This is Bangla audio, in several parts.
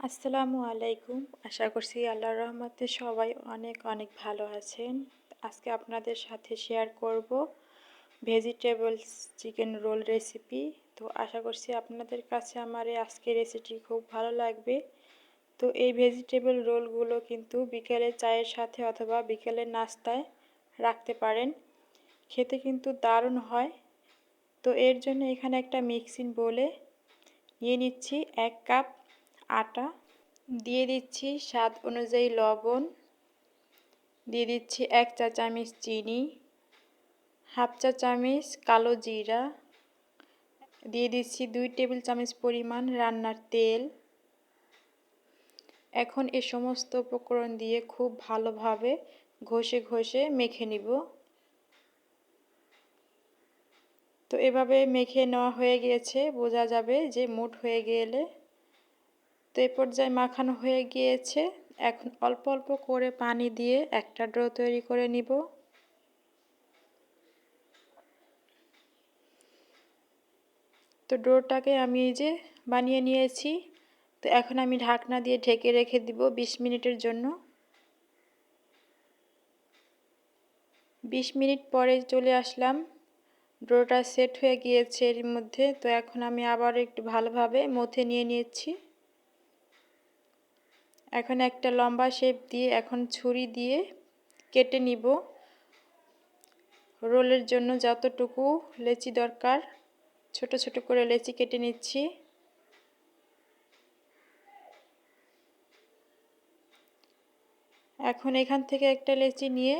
আসসালামু আলাইকুম। আশা করছি আল্লাহর রহমতে সবাই অনেক অনেক ভালো আছেন। আজকে আপনাদের সাথে শেয়ার করব ভেজিটেবলস চিকেন রোল রেসিপি তো আশা করছি আপনাদের কাছে আমার এই আজকের রেসিপি খুব ভালো লাগবে। তো এই ভেজিটেবল রোলগুলো কিন্তু বিকেলে চায়ের সাথে অথবা বিকেলের নাস্তায় রাখতে পারেন। খেতে কিন্তু দারুণ হয়। তো এর জন্য এখানে একটা মিক্সিং বলে নিয়ে নিচ্ছি এক কাপ আটা। দিয়ে দিচ্ছি স্বাদ অনুযায়ী লবণ। দিয়ে দিচ্ছি এক চা চামচ চিনি। হাফ চা চামচ কালো জিরা। দিয়ে দিচ্ছি দুই টেবিল চামচ পরিমাণ রান্নার তেল। এখন এ সমস্ত উপকরণ দিয়ে খুব ভালোভাবে ঘষে ঘষে মেখে নিব। তো এভাবে মেখে নেওয়া হয়ে গিয়েছে বোঝা যাবে যে মুঠ হয়ে গেলে তো এই পর্যায়ে মাখানো হয়ে গিয়েছে। এখন অল্প অল্প করে পানি দিয়ে একটা ড্রো তৈরি করে নিব। তো ডোটাকে আমি এই যে বানিয়ে নিয়েছি। তো এখন আমি ঢাকনা দিয়ে ঢেকে রেখে দিব ২০ মিনিটের জন্য। ২০ মিনিট পরে চলে আসলাম। ডোটা সেট হয়ে গিয়েছে এর মধ্যে। তো এখন আমি আবার একটু ভালোভাবে মথে নিয়ে নিয়েছি এখন একটা লম্বা শেপ দিয়ে এখন ছুরি দিয়ে কেটে নিব। রোলের জন্য যতটুকু লেচি দরকার, ছোট ছোট করে লেচি কেটে নিচ্ছি। এখন এখান থেকে একটা লেচি নিয়ে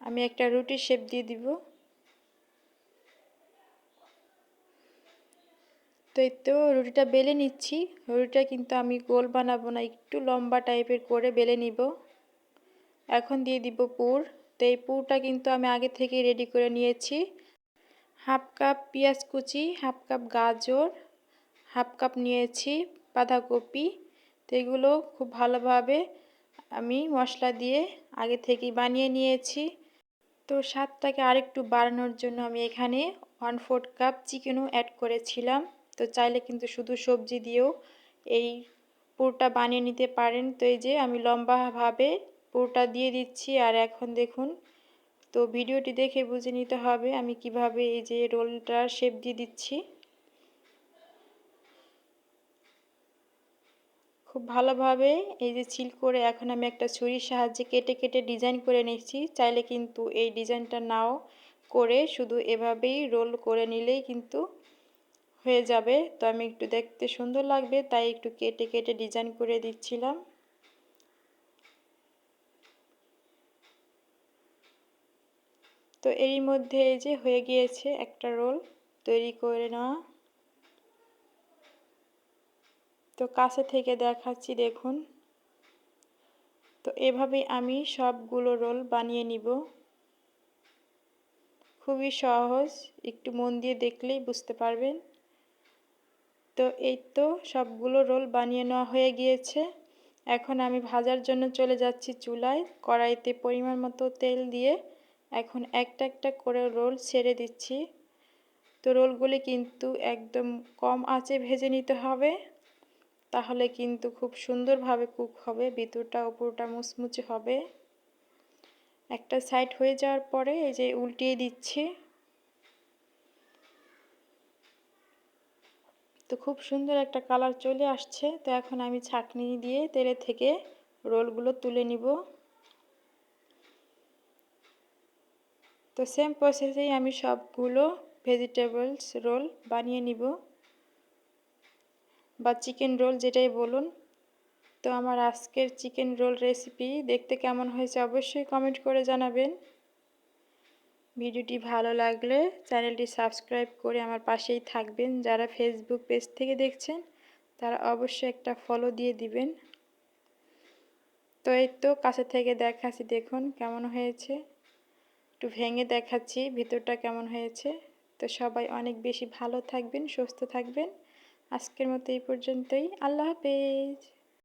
আমি একটা রুটির শেপ দিয়ে দিব। তো এই তো রুটিটা বেলে নিচ্ছি। রুটিটা কিন্তু আমি গোল বানাবো না, একটু লম্বা টাইপের করে বেলে নিব। এখন দিয়ে দিব পুর। তো এই পুরটা কিন্তু আমি আগে থেকে রেডি করে নিয়েছি। হাফ কাপ পেঁয়াজ কুচি, হাফ কাপ গাজর, হাফ কাপ নিয়েছি বাঁধাকপি। তো এগুলো খুব ভালোভাবে আমি মশলা দিয়ে আগে থেকেই বানিয়ে নিয়েছি। তো স্বাদটাকে আরেকটু বাড়ানোর জন্য আমি এখানে ওয়ান ফোর্থ কাপ চিকেনও অ্যাড করেছিলাম। তো চাইলে কিন্তু শুধু সবজি দিয়েও এই পুরটা বানিয়ে নিতে পারেন। তো এই যে আমি লম্বাভাবে পুরটা দিয়ে দিচ্ছি আর এখন দেখুন, তো ভিডিওটি দেখে বুঝে নিতে হবে আমি কীভাবে এই যে রোলটা শেপ দিয়ে দিচ্ছি। খুব ভালোভাবে এই যে ছিল করে এখন আমি একটা ছুরির সাহায্যে কেটে কেটে ডিজাইন করে নিচ্ছি। চাইলে কিন্তু এই ডিজাইনটা নাও করে শুধু এভাবেই রোল করে নিলেই কিন্তু হয়ে যাবে। তো আমি একটু দেখতে সুন্দর লাগবে, তাই একটু কেটে কেটে ডিজাইন করে দিচ্ছিলাম। তো এরই মধ্যে এই যে হয়ে গিয়েছে একটা রোল তৈরি করে নেওয়া। তো কাছে থেকে দেখাচ্ছি, দেখুন। তো এভাবেই আমি সবগুলো রোল বানিয়ে নিব। খুবই সহজ, একটু মন দিয়ে দেখলেই বুঝতে পারবেন। তো এই তো সবগুলো রোল বানিয়ে নেওয়া হয়ে গিয়েছে। এখন আমি ভাজার জন্য চলে যাচ্ছি চুলায়। কড়াইতে পরিমাণ মতো তেল দিয়ে এখন একটা একটা করে রোল ছেড়ে দিচ্ছি। তো রোলগুলি কিন্তু একদম কম আঁচে ভেজে নিতে হবে। তাহলে কিন্তু খুব সুন্দরভাবে কুক হবে, ভিতরটা, উপরটা মুচমুচে হবে। একটা সাইড হয়ে যাওয়ার পরে এই যে উল্টিয়ে দিচ্ছি। তো খুব সুন্দর একটা কালার চলে আসছে। তো এখন আমি ছাকনি দিয়ে তেলে থেকে রোলগুলো তুলে নিব। তো সেম প্রসেসেই আমি সবগুলো ভেজিটেবলস রোল বানিয়ে নিব। বা চিকেন রোল যেটাই বলুন। তো আমার আজকের চিকেন রোল রেসিপি দেখতে কেমন হয়েছে অবশ্যই কমেন্ট করে জানাবেন। ভিডিওটি ভালো লাগলে চ্যানেলটি সাবস্ক্রাইব করে আমার পাশেই থাকবেন। যারা ফেসবুক পেজ থেকে দেখছেন, তারা অবশ্যই একটা ফলো দিয়ে দিবেন। তো এই তো কাছে থেকে দেখাচ্ছি, দেখুন কেমন হয়েছে। একটু ভেঙে দেখাচ্ছি, ভিতরটা কেমন হয়েছে। তো সবাই অনেক বেশি ভালো থাকবেন, সুস্থ থাকবেন। আজকের মতো এই পর্যন্তই। আল্লাহ হাফেজ।